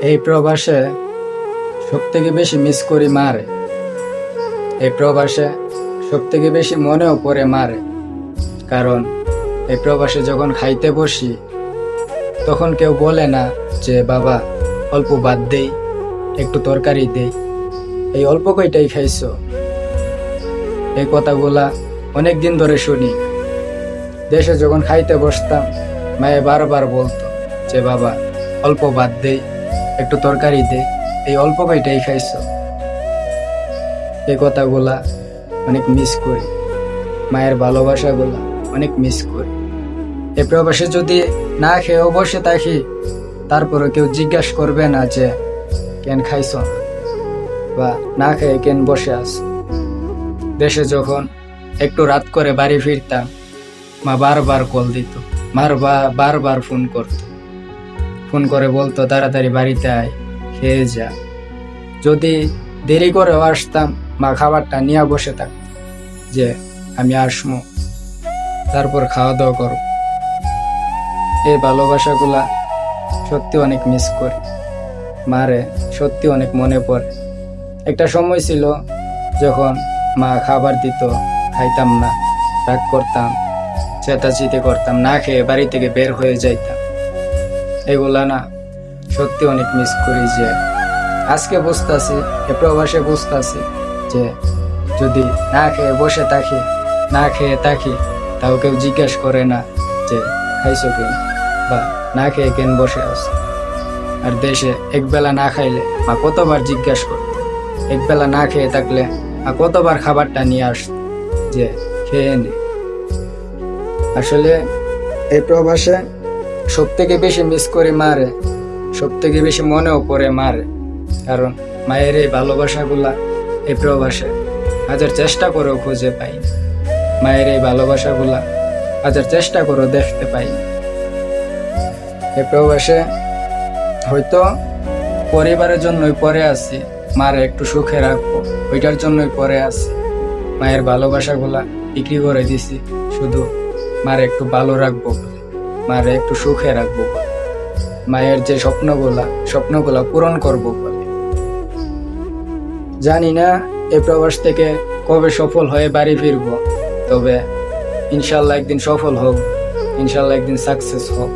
এই প্রবাসে সব থেকে বেশি মিস করি মারে। এই প্রবাসে সব থেকে বেশি মনেও পড়ে মারে। কারণ এই প্রবাসে যখন খাইতে বসি, তখন কেউ বলে না যে, বাবা, অল্প বাদ দেই, একটু তরকারি দেই। এই অল্প কয়টাই খাইছ? এই কথাগুলা অনেক দিন ধরে শুনি। দেশে যখন খাইতে বসতাম, মায়ে বারবার বলতো যে, বাবা, অল্প বাদ দেই। একটু তরকারি দেই এই অল্প কয়টাই খাইছো? এই কথাগুলা অনেক মিস করি। মায়ের ভালোবাসাগুলা অনেক মিস করি। এ প্রবাসে যদি না খেয়েও বসে থাকি তারপরে কেউ জিজ্ঞাসা করবে না যে, কেন খাইছ বা, না খেয়ে কেন বসে আস দেশে যখন একটু রাত করে বাড়ি ফিরতাম, মা বারবার কল দিত। মার বারবার ফোন করত। ফোন করে বলতো, তাড়াতাড়ি বাড়িতে আয়, খেয়ে যা। যদি দেরি করেও আসতাম, মা খাবারটা নিয়ে বসে থাক যে আমি আসব, তারপর খাওয়া দাওয়া করব। এই ভালোবাসাগুলা সত্যি অনেক মিস করি। মারে সত্যি অনেক মনে পড়ে। একটা সময় ছিল যখন মা খাবার দিত, খাইতাম না, রাগ করতাম চেতাচিতে করতাম, না খেয়ে বাড়ি থেকে বের হয়ে যাইতাম। এগুলা না সত্যি অনেক মিস করি যে আজকে বুঝতেছি এ প্রবাসে বুঝতেছি যে যদি না খেয়ে বসে থাকি, না খেয়ে থাকি, তাও কেউ জিজ্ঞেস করে না যে খাইছো কেন বা না খেয়ে কেন বসে আছো। আর দেশে একবেলা না খাইলে মা কতবার জিজ্ঞেস করত একবেলা না খেয়ে থাকলে মা কতবার খাবারটা নিয়ে আসত যে খেয়ে নে। আসলে এই প্রবাসে সব থেকে বেশি মিস করে মারে সব থেকে বেশি মনেও পড়ে মারে। কারণ মায়ের এই ভালোবাসাগুলা এই প্রবাসে হাজার চেষ্টা করেও খুঁজে পাই মায়ের এই ভালোবাসাগুলা হাজার চেষ্টা করেও দেখতে পাই। এই প্রবাসে হয়তো পরিবারের জন্যই পরে আছি, মারে একটু সুখে রাখব, ওইটার জন্যই পরে আছি। মায়ের ভালোবাসাগুলা বিক্রি করে দিছি, শুধু মারে একটু ভালো রাখব মারে একটু সুখে রাখব মায়ের যে স্বপ্নগুলা স্বপ্নগুলা পূরণ করব বলে। জানি না এ প্রবাস থেকে কবে সফল হয়ে বাড়ি ফিরবো, তবে ইনশাল্লাহ একদিন সফল হোক ইনশাল্লাহ একদিন সাকসেস হোক